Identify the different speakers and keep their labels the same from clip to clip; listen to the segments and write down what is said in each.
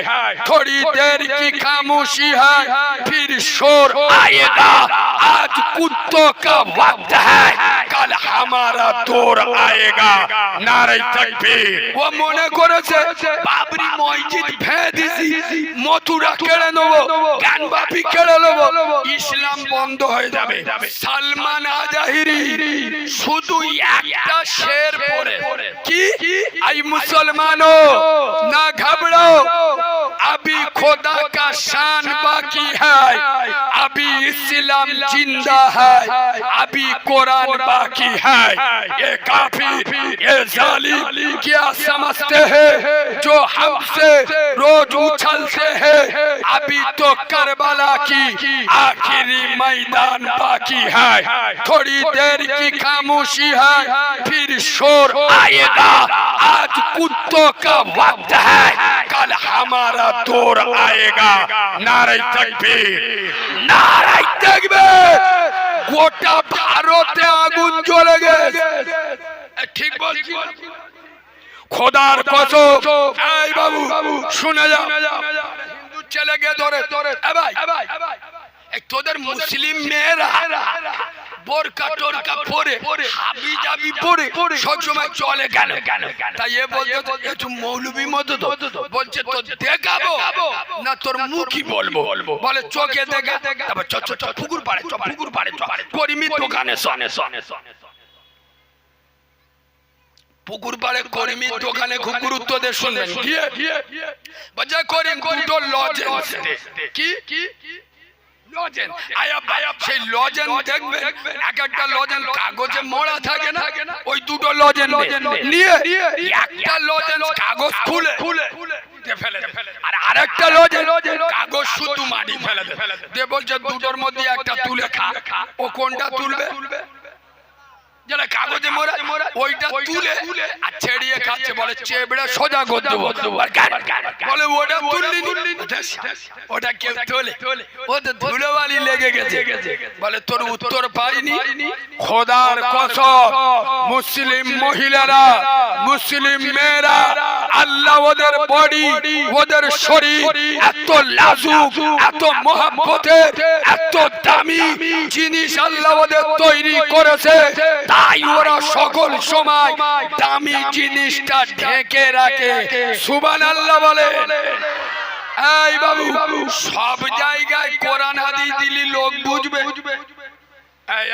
Speaker 1: थोड़ी देर की खामोशी है फिर शोर आएगा आज कुत्तों का वक्त है कल हमारा दौर आएगा नारे तकबीर ও মনে করেছে বাবরি মসজিদ ভেঙে দিছি মথুরা কেড়ে নেবো জ্ঞানবাপি কেড়ে নেবো ইসলাম বন্ধ হয়ে যাবে সালমান আজাহিরি শুধু একটা শের পরে কি আই মুসলমানো না ঘাবড়াও अभी खुदा का शान बाकी है अभी इस्लाम जिंदा है अभी कुरान बाकी है ये काफी ये जालिम क्या समझते हैं जो हमसे रोज उछलते हैं अभी तो करबला की आखिरी मैदान बाकी है थोड़ी देर की खामोशी है फिर शोर आएगा आज कुत्तों का वक्त है कल हमारा दौर आएगा नारे तकबीर नारे तकबीर গোটা ভারতে আগুন জ্বলে গেছে এ, ঠিক বলছি খোদার কসম এই বাবু শুনে যাও হিন্দু ছেলেকে ধরে। এই তোদের মুসলিম মেয়েরা বোরকা টোরকা পরে হাবি জাবি পরে সবসময় চলে কেন তাই এ বলতে তো একটু মৌলবি মতো তো। বলছে তো দেখাবো না তোর মুখই বলব। বলে চোখে দেখা। তারপর চ চ চ পুকুর পাড়ে চ পুকুর পাড়ে। চ করিমি দোকানে সনে সনে সনে পুকুর পাড়ে করিমি দোকানে খুব গুরুত্ব দিয়ে শুনবেন গিয়ে বাজা করিম দুটো লজেন্স কি? কি? লজেন আয়াব আয়াব সেই লজেন দেখবেন। এক একটা লজেন কাগজে মোড়া থাকে না। ওই দুটো লজেন নিয়ে। একটা লজেন কাগজ খুলে। খুলে। আর আরেকটা লজেন কাগজ শুধু মাটি ফেলে দিয়ে বলছে দুটোর মধ্যে একটা তুলে খা। ও কোনটা তুলবে? যেটা কাগজে মোড়া ওইটা তুলে আর ছেড়িয়ে খাচ্ছে বলে চেবড়ে সোজা দেবো বলে। ওটা তুললি ওটা কেউ তোলে। ও তো ধুলোবালি লেগে গেছে বলে তোর উত্তর পাইনি। খোদার কসম মুসলিম মহিলারা মুসলিম মেয়েরা। আল্লাহ ওদের বডি ওদের শরীর এত লাজুক এত মহাব্বতের এত দামি জিনিস আল্লাহ ওদের তৈরি করেছে। তাই ওরা সকল সময় দামি জিনিসটা ঢেকে রাখে। সুবান আল্লাহ বলে। এই বাবু সব জায়গায় কোরআন হাদিস দিলি লোক বুঝবে। এই,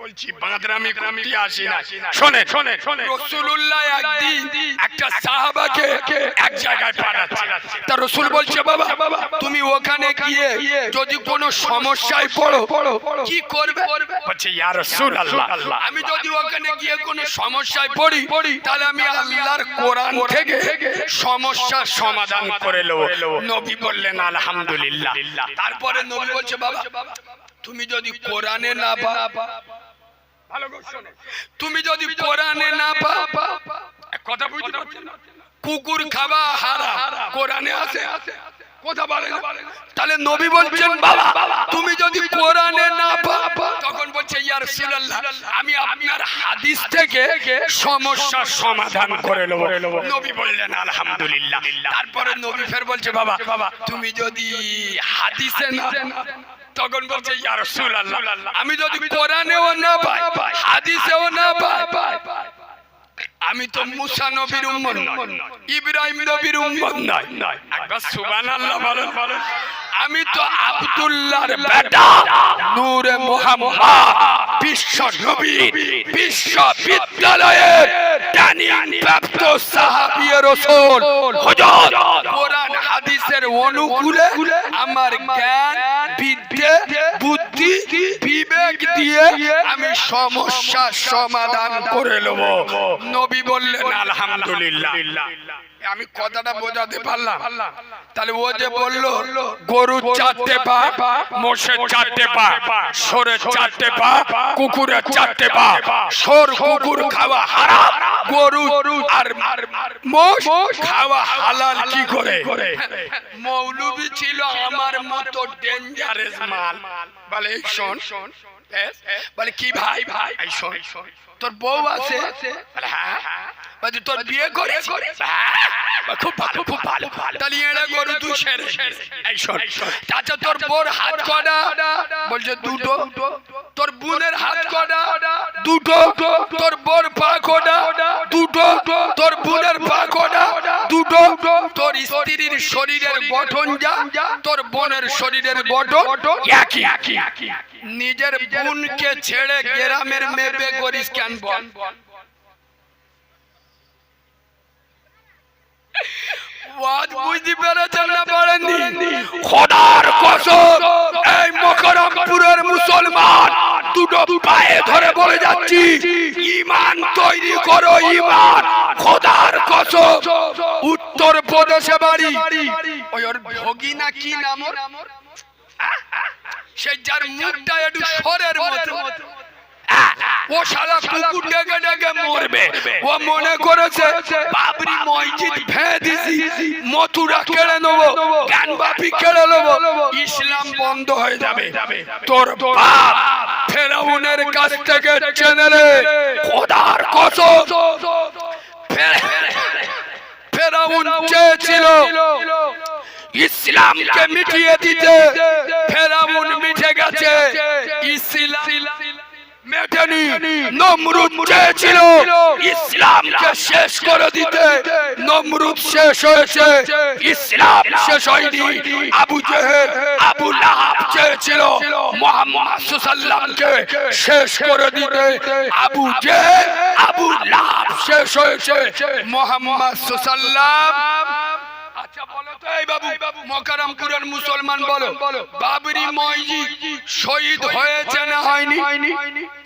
Speaker 1: বলছি বাঁদরামি করতে আসি না। শোনে শোনে শোনে। রসুল্লাহ একদিন একটা সাহাবাকে এক জায়গায় পাঠাচ্ছে। তা রসুল বলছে বাবা তুমি ওখানে গিয়ে যদি কোনো সমস্যায় পড়ো কি করবে? বলছে ইয়া রসুল আল্লাহ আমি যদি ওখানে গিয়ে কোনো সমস্যায় পড়ি তাহলে আমি আল্লাহর কোরআন থেকে সমস্যার সমাধান করে নেব। নবী বললেন আলহামদুলিল্লাহ। তারপরে নবী বলছে বাবা তুমি যদি কোরআনে না পা ভালো করে শোনো। তুমি যদি কোরআনে না কথা বুঝতে পারছ? কুকুর খাওয়া হারাম। কোরআনে আছে? কথা বলে তাহলে নবী বলছেন বাবা তুমি যদি কোরআনে না তখন বলছে ইয়া রাসূলুল্লাহ আমি আপনার হাদিস থেকে সমস্যার সমাধান করে নেব। নবী। বললেন আলহামদুলিল্লাহ। তারপরে নবী ফের বলছে বাবা তুমি যদি হাদিসে না তখন বলছে ইয়া রাসূলুল্লাহ আমি যদি কোরআনেও না পাই হাদিসেও না পাই আমি তো মুসা নবীর উম্মত নয় ইব্রাহিম নবীর উম্মত নয় একবার সুবহানাল্লাহ বলেন। বলেন আমি তো আব্দুল্লাহর বেটা নূরে মুহাম্মদ বিশ্ব নবী বিশ্ববিদ্যালয়ের জ্ঞানী আমার বুদ্ধি আমি সমস্যার সমাধান করে নেব। নবী বললেন, আলহামদুলিল্লাহ। আমি কথাটা বোঝাতে পারলাম। তাহলে ও যে বলল গরুর চারটে পা, মোষের চারটে পা সরের চারটে পা, কুকুরের চারটে পা সর কুকুর খাওয়া হারাম, গরু আর মোষ খাওয়া হালাল কি করে? মৌলবি ছিল আমার মতো ডেঞ্জারেস মাল। বলে এই শোন বলে কি ভাই? ভাই এই শোন তোর বউ আছে? বলে হ্যাঁ। বলছে তোর বিয়ে করে খুব ভালো খুব ভালো। তাহলে এরা গরু তুই সেরে। এই শোন চাচা তোর বোর হাত কটা? বলছে দুটো। তোর বোনের হাত কটা দুটো। তোর বোর পা কটা দুটো। তোর বোনের পা কটা দুটো। তোর স্ত্রীর শরীরের গঠন যা তোর বোনের শরীরের গঠন একই। একই নিজের বোনকে ছেড়ে গ্রামের মেপে করিস কেন বল? ওয়াজ বুঝতে পেরেছেন না পারেননি? খোদার কসম এই মকরমপুরের মুসলমান দুটো পায়ে ধরে বলে যাচ্ছি ইমান তৈরি করো ইমান। খোদার কসম উত্তর প্রদেশে বাড়ি। ওই ওর ভগিনা কি নাম ওর? সেই যার মুখটা একটু সরের মতো। ও শালা কুকুর ডেকে ডেকে মরবে। ও মনে করেছে বাবরি মসজিদ ভেঙে দিছি মথুরা কেড়ে নেব জ্ঞান বাপি কেড়ে নেব। ইসলাম বন্ধ হয়ে যাবে। তোর বাপ ফেরাউনের কাছ থেকে চেনে খোদার কসম। ফেরাউন চেয়েছিল ইসলামকে মিটিয়ে দিতে। ফেরাউন মিটে গেছে। ইসলাম মেটেনি। নমরুদ চেয়েছিল ইসলামকে শেষ করে দিতে। নমরুদ শেষ হয়েছে। ইসলাম শেষ হয়নি। আবু জেহেল আবু লাহাব চেয়েছিল। মোহাম্মদ সাল্লামকে শেষ করে দিতে। আবু জেহেল আবু লাহাব শেষ হয়েছে। মোহাম্মদ সাল্লাম আচ্ছা বলো তো এই বাবু মকারামপুরের মুসলমান বলো। বাবরি মসজিদ শহীদ হয়েছে না হয়নি?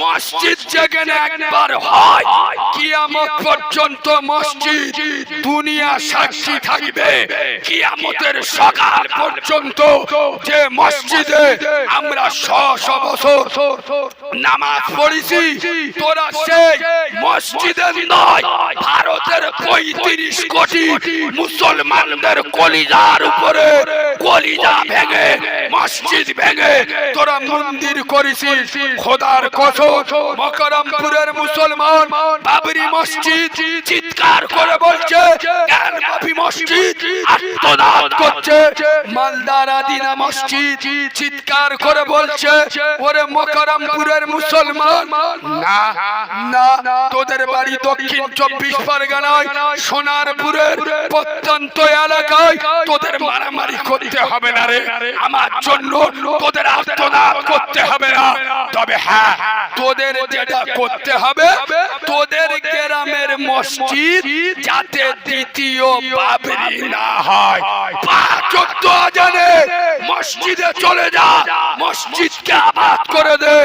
Speaker 1: মসজিদ যেখানে একবার হয় কিয়ামত পর্যন্ত মসজিদ দুনিয়া সাক্ষী থাকবে। কিয়ামতের সকাল পর্যন্ত যে মসজিদে আমরা শ বছর নামাজ পড়েছি তোরা সেই মসজিদের নয় ভারতের পঁয়ত্রিশ কোটি মুসলমানদের কলিজার উপরে কলিজা ভেঙে মসজিদ ভেঙে তোরা মন্দির করেছিস খোদার কসম মকরমপুরের মুসলমান বাবরি মসজিদ চিৎকার করে বলছে মসজিদ করছে। মালদার আদিনা মসজিদ, চিৎকার করে বলছে, ওরে মকরমপুরের মুসলমান, না না, তোদের বাড়ি দক্ষিণ চব্বিশ পরগনায়, সোনারপুরের প্রত্যন্ত এলাকায় তোদের মারামারি করতে হবে না রে। আমার জন্য তোদের আত্মনাদ করতে হবে না। তবে হ্যাঁ তোদের যেটা করতে হবে, তোদের গ্রামের মসজিদ যাতে দ্বিতীয় বাবরি না হয়। পাঁচ ওয়াক্ত আজানে মসজিদে চলে যা। মসজিদকে আবাদ করে দে।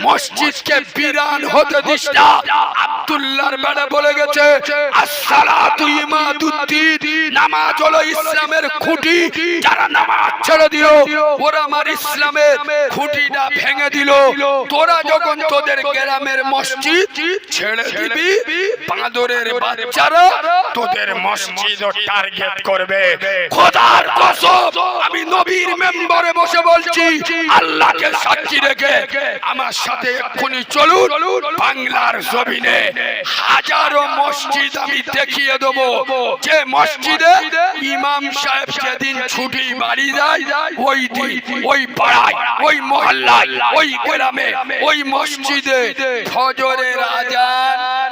Speaker 1: মসজিদকে বিরান হতে দিস না। আব্দুল্লাহর বেড়া বলে গেছে, আসসালাতু ইমাদুদ্দিন, নামাজ হলো ইসলামের খুঁটি। যারা নামাজ ছেড়ে দিল, ওরা আমার ইসলামের খুঁটিটা ভেঙে দিল। তোরা যখন তোদের গ্রামের মসজিদ ছেড়ে দিবি, বাঁদরের বাচ্চারা তোদের মসজিদ টার্গেট করবে। খোদার কসম, আমি নবীর মেম্বারে বসে বলছি, আল্লাহকে সাক্ষী রেখে আমার সাথে এক্ষুনি চলুন বাংলার জমিনে। হাজারো মসজিদ আমি দেখিয়ে দেব। যে মসজিদে ইমাম সাহেব সেদিন ছুটি বাড়ি যায়, ওই দিন ওই পাড়ায়, ওই মহল্লায়, ওই গ্রামে, ওই মসজিদে ফজরের আজান